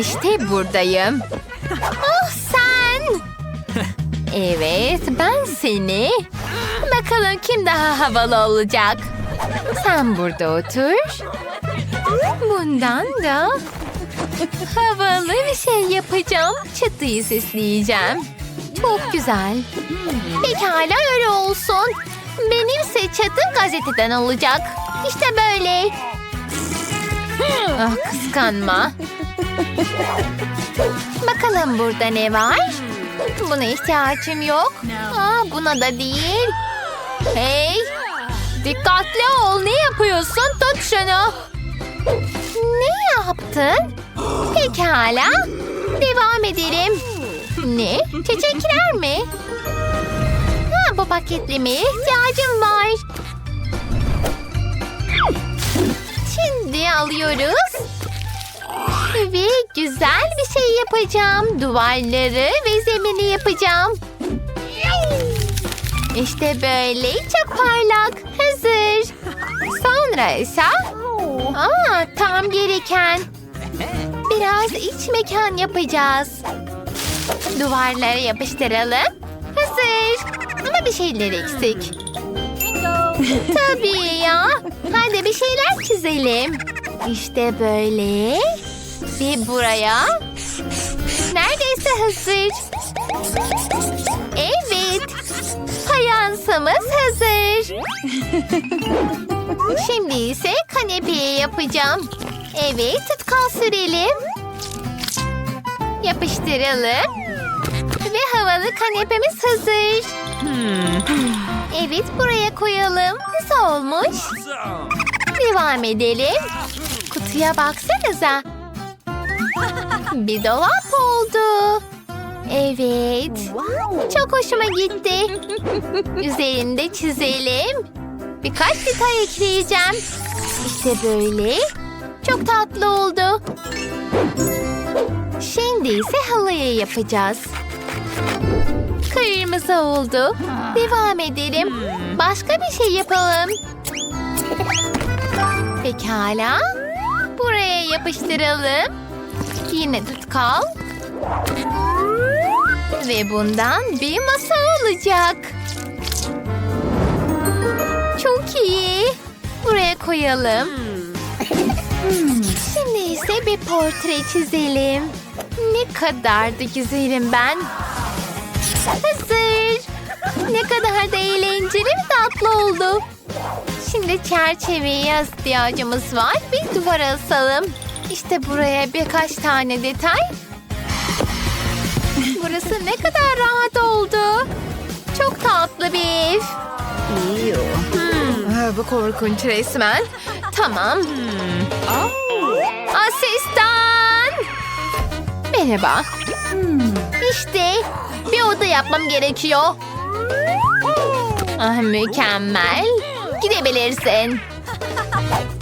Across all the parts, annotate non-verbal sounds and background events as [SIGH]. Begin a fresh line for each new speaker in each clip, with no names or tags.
İşte buradayım. Oh sen. Evet ben seni. Bakalım kim daha havalı olacak. Sen burada otur. Bundan da havalı bir şey yapacağım. Çatıyı süsleyeceğim. Çok güzel. Pekala öyle olsun. Benimse çatım gazeteden olacak. İşte böyle. Ah kıskanma. Bakalım burada ne var? Buna ihtiyacım yok. Aa, buna da değil. Hey! Dikkatli ol. Ne yapıyorsun? Tut şunu. Ne yaptın? Pekala. Devam edelim. Ne? Çiçekler mi? Ha, bu paketlemeye ihtiyacım var. Şimdi alıyoruz. Ve güzel bir şey yapacağım. Duvarları ve zemini yapacağım. İşte böyle çok parlak. Hazır. Sonra ise... Aa, tam gereken. Biraz iç mekan yapacağız. Duvarlara yapıştıralım. Hazır. Ama bir şeyler eksik. Tabii ya. Hadi bir şeyler çizelim. İşte böyle. Ve buraya. Neredeyse hazır. Evet. Fayansımız hazır. Şimdi ise kanepeye yapacağım. Evet, tutkal sürelim. Yapıştıralım. Ve havalı kanepemiz hazır. Evet, buraya koyalım. Nasıl olmuş? Devam edelim. Kutuya baksanıza. [LAUGHS] Bir dolap oldu. Evet. Çok hoşuma gitti. Üzerinde çizelim. Birkaç detay ekleyeceğim. İşte böyle. Çok tatlı oldu. Şimdi ise halıyı yapacağız. Kırmızı oldu. Devam edelim. Başka bir şey yapalım. Pekala. Buraya yapıştıralım. Yine tutkal. Ve bundan bir masa olacak. Çok iyi. Buraya koyalım. Şimdi ise bir portre çizelim. Ne kadar da güzelim ben. Hazır. Ne kadar da eğlenceli ve tatlı oldu. Şimdi çerçeveye ihtiyacımız var. Bir duvara asalım. İşte buraya birkaç tane detay. Burası ne kadar rahat oldu. Çok tatlı bir ev. Hmm, bu korkunç resmen. Tamam. Asistan. Merhaba. İşte bir oda yapmam gerekiyor. Ah, mükemmel. Gidebilirsin.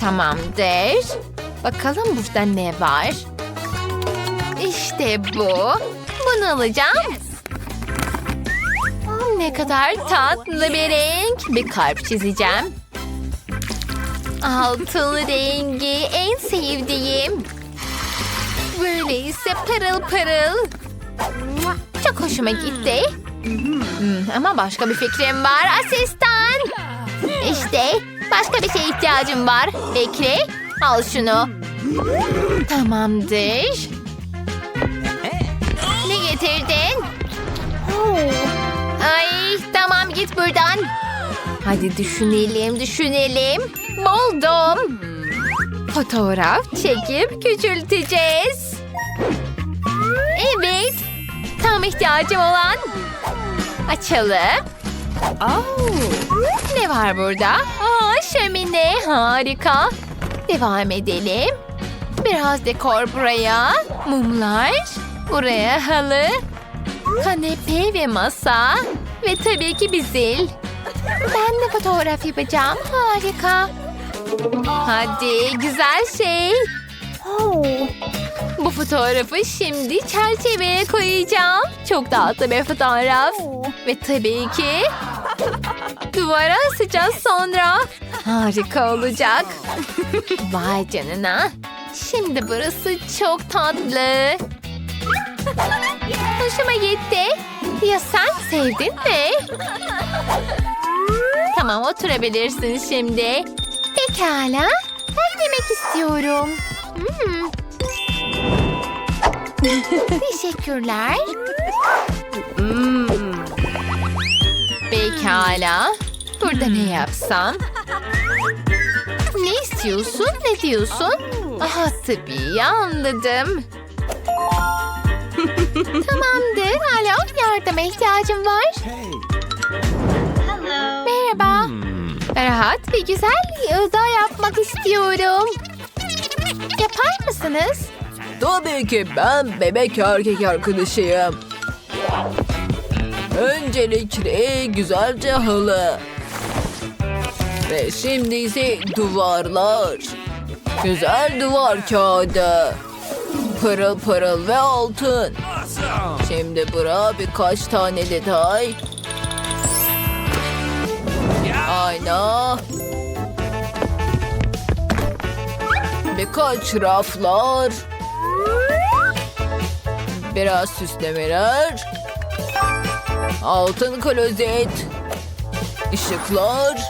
Tamamdır. Bakalım burada ne var? İşte bu. Bunu alacağım. Ne kadar tatlı bir renk. Bir kalp çizeceğim. Altın rengi en sevdiğim. Böyle ise pırıl pırıl. Çok hoşuma gitti. Hmm, ama başka bir fikrim var asistan. İşte başka bir şeye ihtiyacım var. Bekle. Al şunu. Tamamdır. Ne getirdin? Ay tamam git buradan. Hadi düşünelim düşünelim. Buldum. Fotoğraf çekip küçülteceğiz. Evet. Tam ihtiyacım olan. Açalım. Ne var burada? Aa, şömine harika. Devam edelim. Biraz dekor buraya. Mumlar. Buraya halı. Kanepe ve masa. Ve tabii ki bir zil. Ben de fotoğraf yapacağım. Harika. Hadi güzel şey. Bu fotoğrafı şimdi çerçeveye koyacağım. Çok tatlı bir fotoğraf. Ve tabii ki duvara asacağız sonra. Harika olacak. [LAUGHS] Vay canına. Şimdi burası çok tatlı. Hoşuma gitti. Ya sen sevdin mi? Tamam oturabilirsin şimdi. Pekala. Ben yemek istiyorum. Hmm. Teşekkürler. Hmm. Pekala. Burada ne yapsam? Ne istiyorsun? Ne diyorsun? Aha tabii anladım. [LAUGHS] Tamamdır. Alo yardıma ihtiyacım var. Merhaba. Rahat ve güzel oda yapmak istiyorum. Yapar mısınız?
Tabii ki ben bebek erkek arkadaşıyım. Öncelikle güzelce halı. Ve şimdi ise duvarlar. Güzel duvar kağıdı. Pırıl pırıl ve altın. Şimdi bura birkaç tane detay. Ayna. Birkaç raflar. Biraz süslemeler. Altın klozet. Işıklar.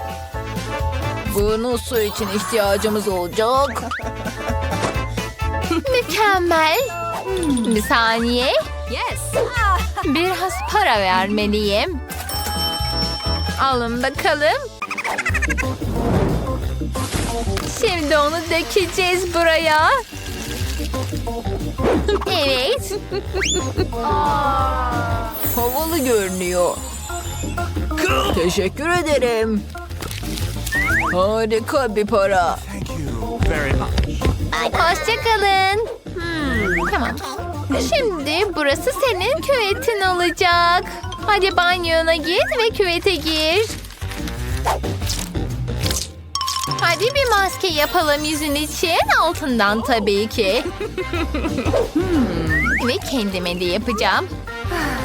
Bunu su için ihtiyacımız olacak. [LAUGHS]
Mükemmel. Bir saniye. Yes. Biraz para vermeliyim. Alın bakalım. Şimdi onu dökeceğiz buraya. Evet.
Havalı görünüyor. Teşekkür ederim. Harika bir para.
Thank you very much.
Hoşçakalın. Hmm, tamam. Şimdi burası senin küvetin olacak. Hadi banyona git ve küvete gir. Hadi bir maske yapalım yüzün için. Altından tabii ki. Hmm, ve kendime de yapacağım.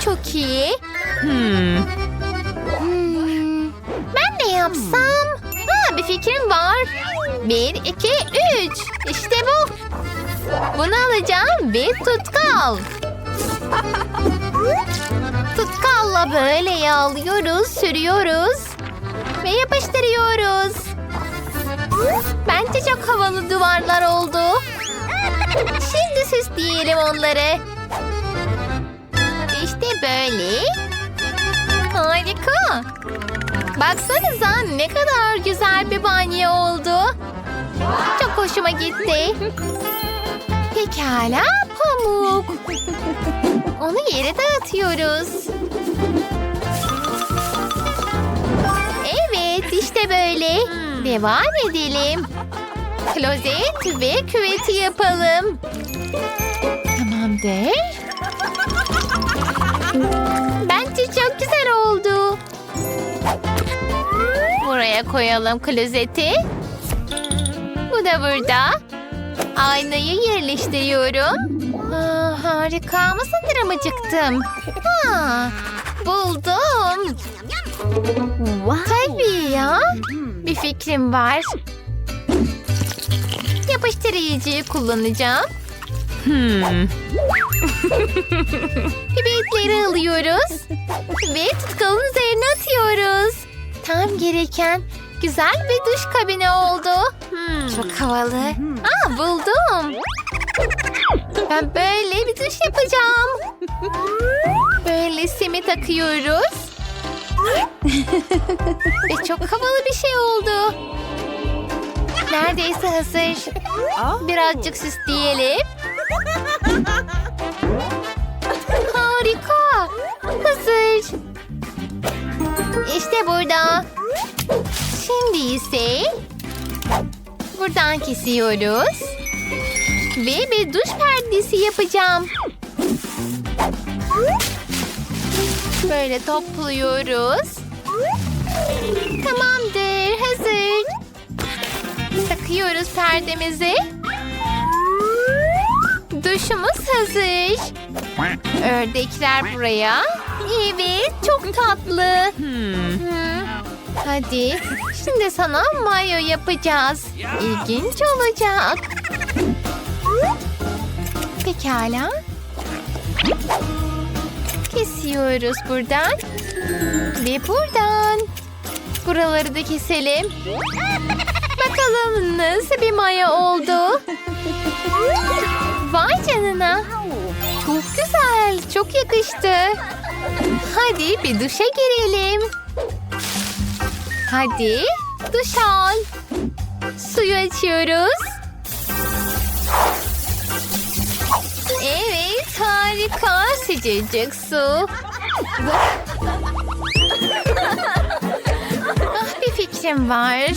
Çok iyi. Hmm. Hmm, Ben ne yapsam? Ha, bir fikrim var. Bir, iki, üç. İşte bu. Bunu alacağım ve tutkal. Tutkalla böyle yağlıyoruz, sürüyoruz ve yapıştırıyoruz. Bence çok havalı duvarlar oldu. Şimdi süsleyelim onları. İşte böyle. Harika. Baksanıza ne kadar güzel bir banyo oldu. Çok hoşuma gitti. Pekala pamuk. Onu yere dağıtıyoruz. Evet işte böyle. Devam edelim. Klozet ve küveti yapalım. Tamamdır. Bence çok güzel oldu. Buraya koyalım klozeti. Bu da burada. Aynayı yerleştiriyorum. Aa, harika ama sanırım acıktım. Ha, buldum. Tabii ya. Bir fikrim var. Yapıştırıcıyı kullanacağım. Hmm. [LAUGHS] Pipetleri alıyoruz. Ve tutkalın üzerine atıyoruz. Tam gereken güzel bir duş kabini oldu. Hmm, çok havalı. Aa buldum. Ben böyle bir duş yapacağım. [LAUGHS] Böyle simit akıyoruz. Ve çok havalı bir şey oldu. Neredeyse hazır. Birazcık süsleyelim. Harika. Hazır. İşte burada. Şimdi ise buradan kesiyoruz. Ve bir duş perdesi yapacağım. Böyle topluyoruz. Tamamdır, hazır. Takıyoruz perdemizi. Duşumuz hazır. Ördekler buraya. Evet, çok tatlı. Hmm. Hadi, şimdi sana mayo yapacağız. İlginç olacak. Pekala. Kesiyoruz buradan. Ve buradan. Buraları da keselim. Bakalım nasıl bir maya oldu. Vay canına. Çok güzel. Çok yakıştı. Hadi bir duşa girelim. Hadi duş al. Suyu açıyoruz. Harika sıcacık su. ah bir fikrim var.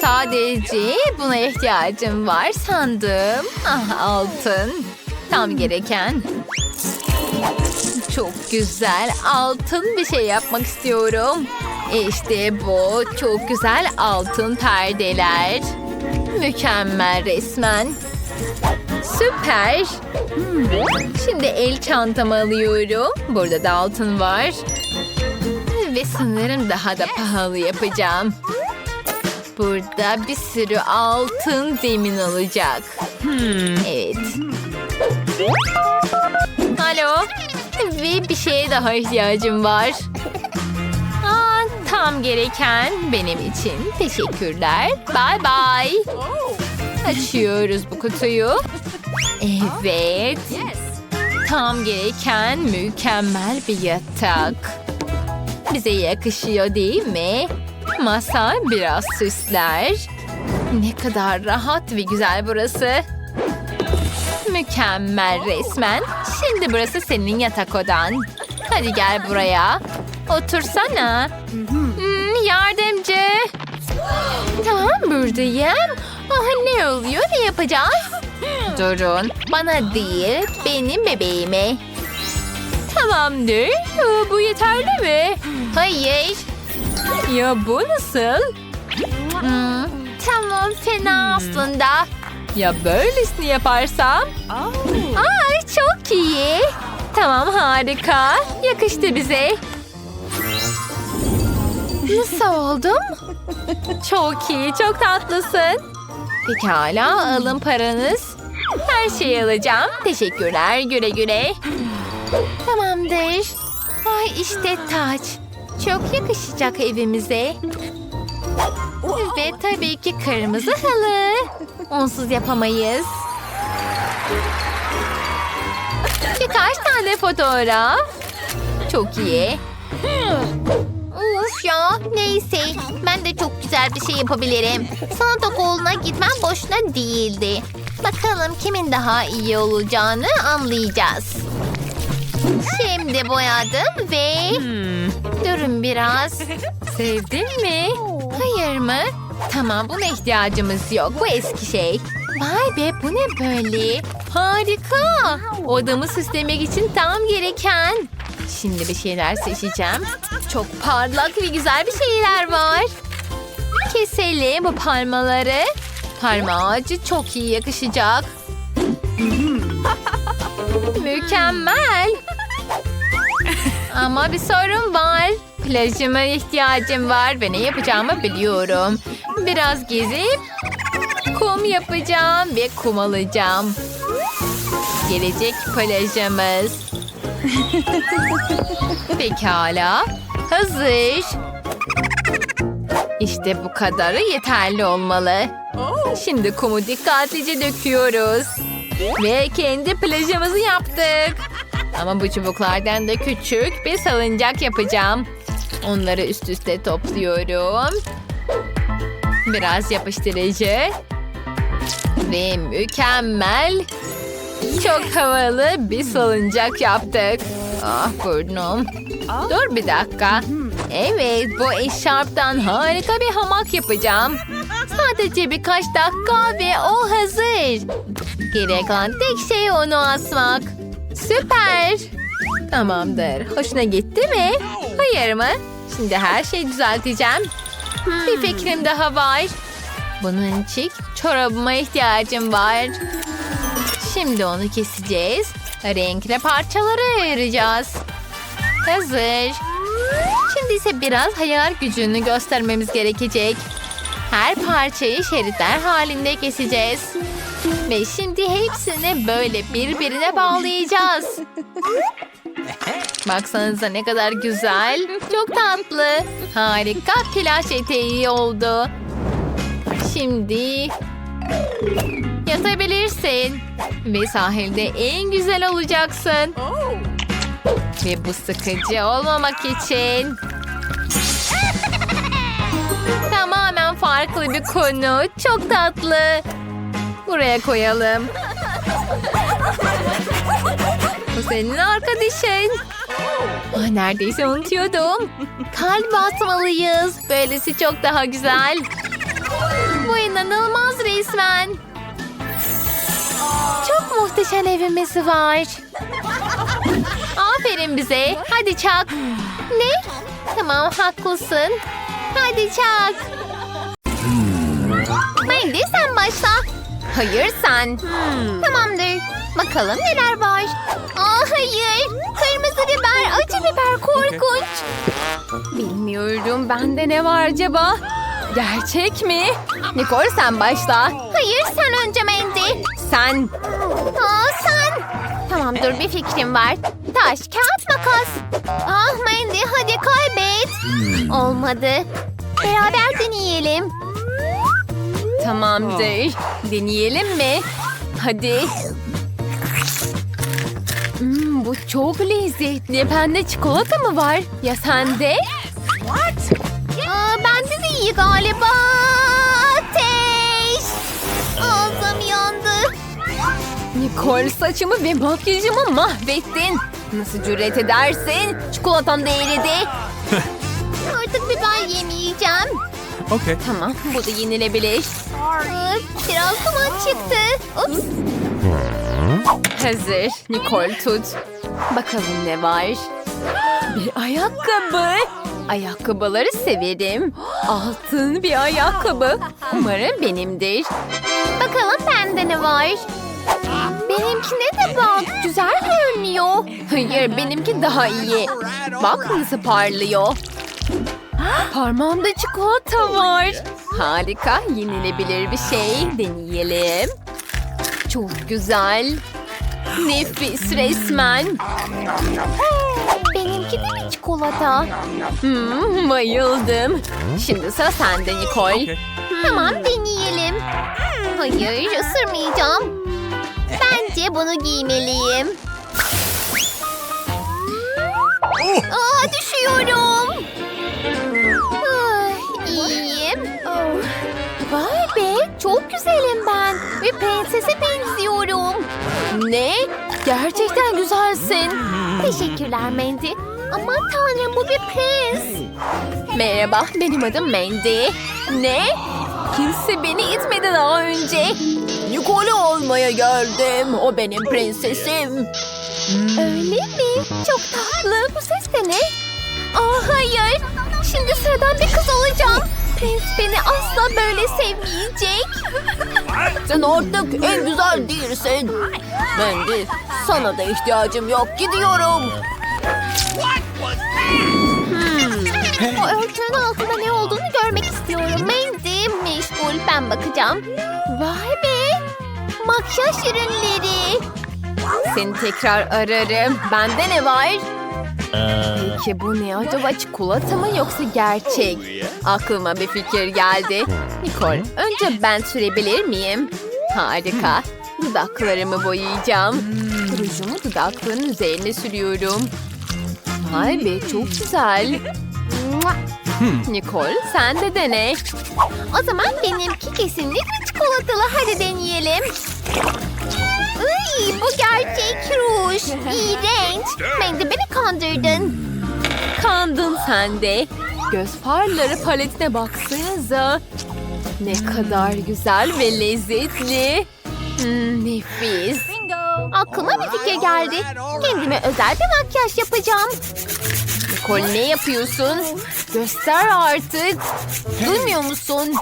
Sadece buna ihtiyacım var sandım. Ah altın. Tam gereken. Çok güzel altın bir şey yapmak istiyorum. İşte bu çok güzel altın perdeler. Mükemmel resmen. Süper. Şimdi el çantamı alıyorum. Burada da altın var. Ve sanırım daha da pahalı yapacağım. Burada bir sürü altın zemin olacak. Evet. Alo. Ve bir şeye daha ihtiyacım var. Aa, tam gereken benim için. Teşekkürler. Bye bye. Açıyoruz bu kutuyu. Evet. Tam gereken mükemmel bir yatak. Bize yakışıyor değil mi? Masa biraz süsler. Ne kadar rahat ve güzel burası. Mükemmel resmen. Şimdi burası senin yatak odan. Hadi gel buraya. Otursana. Hmm, yardımcı. Tamam buradayım. Ah ne oluyor? Ne yapacağız? Durun. Bana değil, benim bebeğime. Tamamdır. Aa, Bu yeterli mi? Hayır. Ya bu nasıl? Hmm, tamam fena aslında. Ya böylesini yaparsam? Ay çok iyi. Tamam harika. Yakıştı bize. Nasıl oldum? Çok iyi, çok tatlısın. Pekala, alın paranız. Her şeyi alacağım. Teşekkürler, güle güle. Tamamdır. Ay işte taç. Çok yakışacak evimize. Ve tabii ki kırmızı halı. Onsuz yapamayız. Birkaç tane fotoğraf. Çok iyi. Of ya neyse ben de çok güzel bir şey yapabilirim. Sanat okuluna gitmem boşuna değildi. Bakalım kimin daha iyi olacağını anlayacağız. Şimdi boyadım ve... Durun biraz. Sevdin mi? Hayır mı? Tamam buna ihtiyacımız yok. Bu eski şey. Vay be bu ne böyle? Harika. Odamı süslemek için tam gereken. Şimdi bir şeyler seçeceğim. Çok parlak ve güzel bir şeyler var. Keselim bu parmaları. Parma ağacı çok iyi yakışacak. [LAUGHS] Mükemmel. Ama bir sorun var. Plajıma ihtiyacım var ve ne yapacağımı biliyorum. Biraz gezip kum yapacağım ve kum alacağım. Gelecek plajımız. [LAUGHS] Pekala. Hazır. İşte bu kadarı yeterli olmalı. Şimdi kumu dikkatlice döküyoruz. Ve kendi plajımızı yaptık. Ama bu çubuklardan da küçük bir salıncak yapacağım. Onları üst üste topluyorum. Biraz yapıştırıcı. Ve mükemmel. Çok havalı bir salıncak yaptık. Ah burnum. Dur bir dakika. Evet bu eşarptan harika bir hamak yapacağım. Sadece birkaç dakika ve o hazır. Gerek olan tek şey onu asmak. Süper. Tamamdır. Hoşuna gitti mi? Hayır mı? Şimdi her şeyi düzelteceğim. Bir fikrim daha var. Bunun için çorabıma ihtiyacım var. Şimdi onu keseceğiz. Renkli parçalara ayıracağız. Hazır. Şimdi ise biraz hayal gücünü göstermemiz gerekecek. Her parçayı şeritler halinde keseceğiz.
Ve şimdi hepsini böyle birbirine bağlayacağız. Baksanıza ne kadar güzel. Çok tatlı. Harika plaj eteği oldu. Şimdi yatabilirsin. Ve sahilde en güzel olacaksın. Ve bu sıkıcı olmamak için. Farklı bir konu. Çok tatlı. Buraya koyalım. Bu senin arkadaşın. Ah, neredeyse unutuyordum. Kalp basmalıyız. Böylesi çok daha güzel. Bu inanılmaz resmen. Çok muhteşem evimiz var. Aferin bize. Hadi çak. Ne? Tamam haklısın. Hadi çak. Başla. Hayır sen. Tamamdır. Bakalım neler var. Aa hayır. Kırmızı biber, acı biber korkunç. Bilmiyorum bende ne var acaba? Gerçek mi? Nicole sen başla. Hayır sen önce Mandy. Sen. Aa sen. Tamam dur bir fikrim var. Taş, kağıt, makas. Ah Mandy hadi kaybet. Olmadı. Beraber deneyelim. Tamamdır. Deneyelim mi? Hadi. Hmm, bu çok lezzetli. Bende çikolata mı var? Ya sende? What? Aa, bende de iyi galiba. Ateş. Ağzım yandı. Nicole saçımı ve makyajımı mahvettin. Nasıl cüret edersin? Çikolatam da eridi. Artık biber yemeyeceğim.
Okay.
Tamam, bu da yenilebilir. Biraz duman çıktı. Ups. Hazır. Nicole tut. Bakalım ne var. Bir ayakkabı. Ayakkabıları severim. Altın bir ayakkabı. Umarım benimdir. Bakalım bende ne var. Benimkine de bak. Güzel görünüyor. Hayır benimki daha iyi. Bak nasıl parlıyor. Parmağımda çikolata var. Harika, yenilebilir bir şey. Deneyelim. Çok güzel. Nefis resmen. Benimki de mi çikolata? Hmm, bayıldım. Şimdi sıra sende Nicole.
Okay.
Tamam deneyelim. Hayır ısırmayacağım. Bence bunu giymeliyim. Aa, düşüyorum. Güzelim ben. Bir prensese benziyorum. Ne? Gerçekten güzelsin. Teşekkürler Mandy. Aman tanrım bu bir prens. Merhaba benim adım Mandy. Ne? Kimse beni itmedi daha önce. Nicole olmaya geldim. O benim prensesim. Öyle mi? Çok tatlı. Bu ses de ne? Aa hayır. Şimdi sıradan bir kız olacağım. Prens beni asla böyle sevmeyecek.
Sen artık en güzel değilsin. Mandy sana da ihtiyacım yok. Gidiyorum.
O örtünün altında ne olduğunu görmek istiyorum. Mandy meşgul ben bakacağım. Vay be. Makyaj ürünleri. Seni tekrar ararım. Bende ne var? Peki bu ne acaba çikolata mı yoksa gerçek? Aklıma bir fikir geldi. Nicole önce ben sürebilir miyim? Harika. Dudaklarımı boyayacağım. Rujumu dudakların üzerine sürüyorum. Vay be çok güzel. Nicole sen de dene. O zaman benimki kesinlikle çikolatalı. Hadi deneyelim. Iy, bu gerçek ruj. İğrenç. Ben de beni kandırdın. Kandın sen de. Göz farları paletine baksanıza. Ne kadar güzel ve lezzetli. Hmm, nefis. Aklıma bir fikir geldi. Kendime özel bir makyaj yapacağım. Nicole ne yapıyorsun? Göster artık. Duymuyor musun?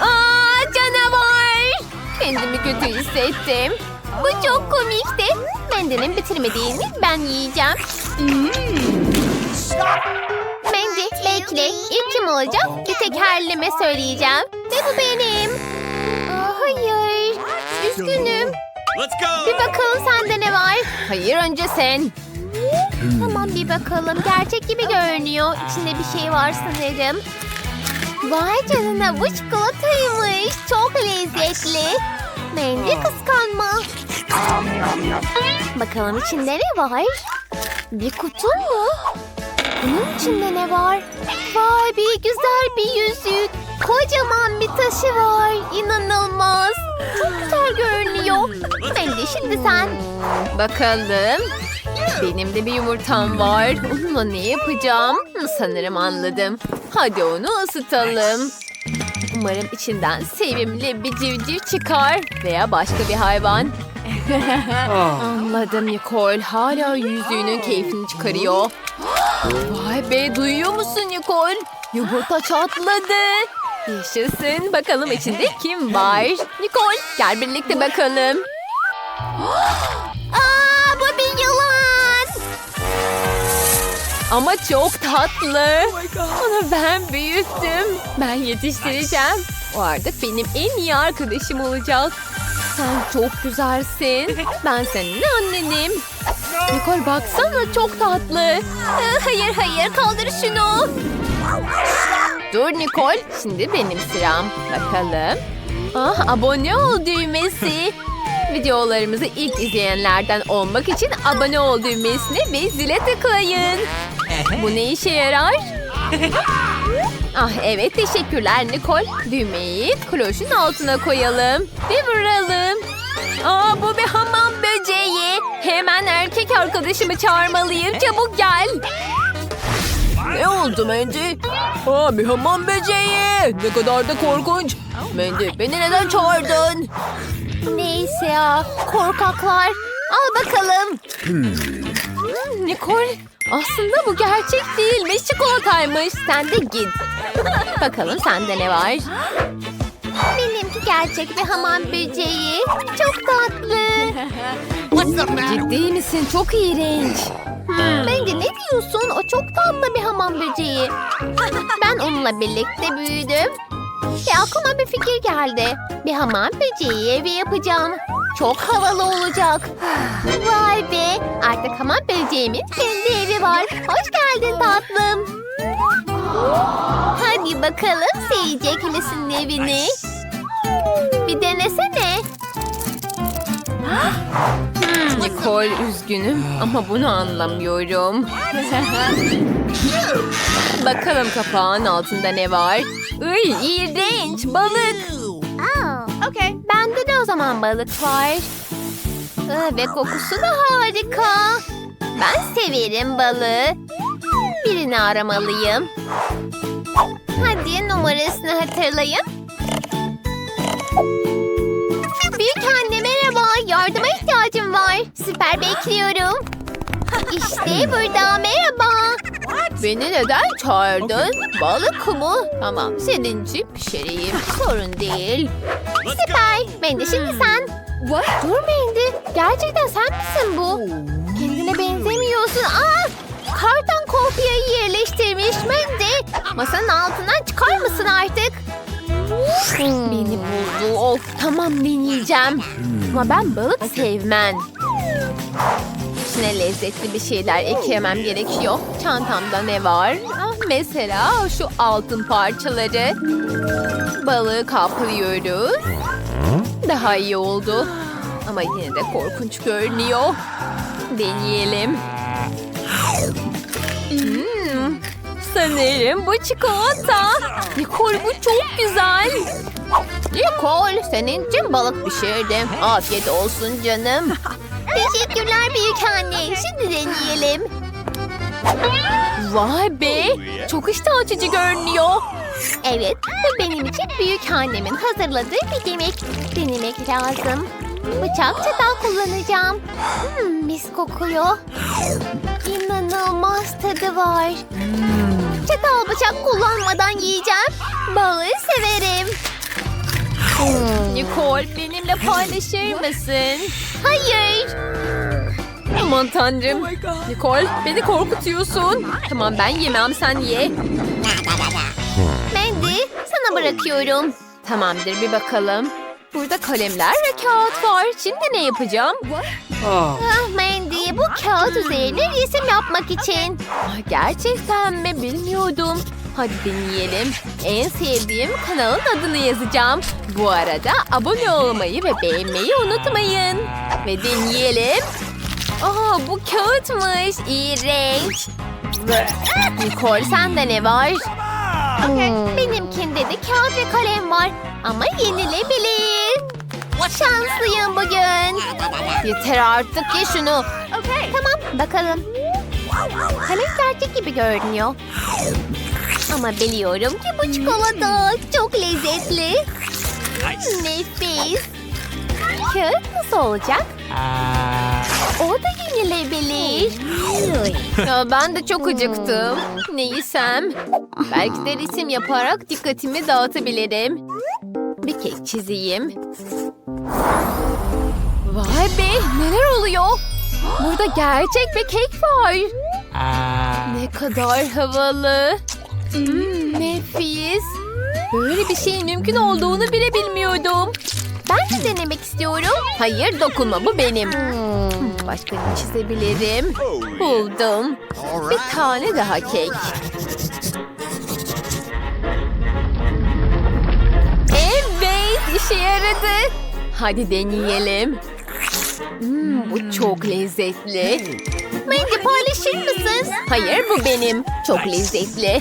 Aa! Kendimi kötü hissettim. Bu çok komikti. Mendy'nin bitirmediğini ben yiyeceğim. Hmm. Mendy bekle. İlk kim olacak? Bir tek herlime söyleyeceğim. Ve bu benim. Aa, hayır.
Üzgünüm. Bir bakalım sende ne var?
Hayır önce sen.
Tamam bir bakalım. Gerçek gibi görünüyor. İçinde bir şey var sanırım. Vay canına bu çikolataymış. Çok lezzetli. Bence kıskanma. Bakalım içinde ne var? Bir kutu mu? Bunun içinde ne var? Vay bir güzel bir yüzük. Kocaman bir taşı var. İnanılmaz. Çok güzel görünüyor. Bence şimdi sen.
Bakalım. Benim de bir yumurtam var. Onunla ne yapacağım? Sanırım anladım. Hadi onu ısıtalım. Umarım içinden sevimli bir civciv çıkar. Veya başka bir hayvan. [LAUGHS] Anladım Nicole. Hala yüzüğünün keyfini çıkarıyor. Vay be duyuyor musun Nicole? Yumurta çatladı. Yaşasın. Bakalım içinde kim var? Nicole gel birlikte bakalım. Ama çok tatlı. Onu ben büyüttüm. Ben yetiştireceğim. O artık benim en iyi arkadaşım olacak. Sen çok güzelsin. Ben senin annenim. Nicole baksana çok tatlı.
Aa, Hayır hayır kaldır şunu.
Dur Nicole. Şimdi benim sıram. Bakalım. Ah abone ol düğmesi. Videolarımızı ilk izleyenlerden olmak için abone ol düğmesine ve zile tıklayın. Bu ne işe yarar? [LAUGHS] Ah evet teşekkürler Nicole. Düğmeyi kloşun altına koyalım ve vuralım. Aa bu bir hamam böceği. Hemen erkek arkadaşımı çağırmalıyım. Çabuk gel. Ne oldu Mandy? Aa bir hamam böceği. Ne kadar da korkunç. Mandy beni neden çağırdın?
Neyse ya korkaklar. Al bakalım.
Nicole aslında bu gerçek değilmiş çikolataymış. Sen de git. Bakalım sende ne var?
Benimki gerçek bir hamam böceği. Çok tatlı.
Ciddi misin? Çok iğrenç.
Bence ne diyorsun? O çok tatlı bir hamam böceği. Ben onunla birlikte büyüdüm. Ve aklıma bir fikir geldi. Bir hamam böceği evi yapacağım. Çok havalı olacak. Vay be! Artık hamam böceğimin kendi evi var. Hoş geldin tatlım. Hadi bakalım sevecek misin evini? Bir denesene.
Nicole üzgünüm ama bunu anlamıyorum. [LAUGHS] Bakalım kapağın altında ne var? Iy, iğrenç balık.
Okay. Bende de o zaman balık var. Ve kokusu da harika. Ben severim balığı. Birini aramalıyım. Hadi numarasını hatırlayın. Büyük anne merhaba. Yardıma ihtiyacım var. Süper bekliyorum. İşte burada merhaba.
Beni neden çağırdın? Balık mı? Tamam senin için pişireyim. Sorun değil.
Süper. Ben de şimdi sen. Dur Mandy. Gerçekten sen misin bu? Kendine benzemiyorsun. Aa! Karton kopyayı yerleştirmiş Mandy. Masanın altından çıkar mısın artık?
Beni buldu. Of tamam deneyeceğim. Ama ben balık sevmem. İçine lezzetli bir şeyler ekleyemem gerekiyor. Çantamda ne var? Ah, mesela şu altın parçaları. Balığı kaplıyoruz. Daha iyi oldu. Ama yine de korkunç görünüyor. Deneyelim. Hmm, sanırım bu çikolata. Nicole bu çok güzel. Nicole senin için balık pişirdim. Afiyet olsun canım.
Teşekkürler büyük anne. Şimdi deneyelim.
Vay be çok iştah açıcı görünüyor.
Evet, bu benim için büyük annemin hazırladığı bir yemek. Denemek lazım. Bıçak çatal kullanacağım. Hmm, mis kokuyor. İnanılmaz tadı var. Çatal bıçak kullanmadan yiyeceğim. Balığı severim.
Nicole benimle paylaşır mısın?
Hayır.
Aman tanrım. Nicole beni korkutuyorsun. Tamam ben yemem sen ye.
Mandy, sana bırakıyorum.
Tamamdır bir bakalım. Burada kalemler ve kağıt var. Şimdi ne yapacağım?
Oh.
Ah Mandy bu kağıt üzerine resim yapmak için.
Ah, Gerçekten mi? Bilmiyordum. Hadi deneyelim. En sevdiğim kanalın adını yazacağım. Bu arada abone olmayı ve beğenmeyi unutmayın. Ve deneyelim. Aa bu kağıtmış. İğrenç. Nicole sende ne var?
Okay, Benimkinde de kağıt ve kalem var. Ama yenilebilir. Şanslıyım bugün.
Yeter artık ye şunu.
Tamam bakalım. Kalem gerçek gibi görünüyor. Ama biliyorum ki bu çikolata çok lezzetli. Nefis. Kağıt nasıl olacak? O da yenilebilir. [LAUGHS]
Ya ben de çok acıktım. Ne yesem? Belki de resim yaparak dikkatimi dağıtabilirim. Bir kek çizeyim. Vay be neler oluyor? Burada gerçek bir kek var. Ne kadar havalı. Hmm, nefis. Böyle bir şeyin mümkün olduğunu bile bilmiyordum.
Ben de denemek istiyorum.
Hayır dokunma bu benim. Hmm, Başka ne çizebilirim? Buldum. Bir tane daha kek. Evet işe yaradı. Hadi deneyelim. Hmm, bu çok lezzetli.
Mandy paylaşır mısın?
Hayır bu benim. Çok lezzetli.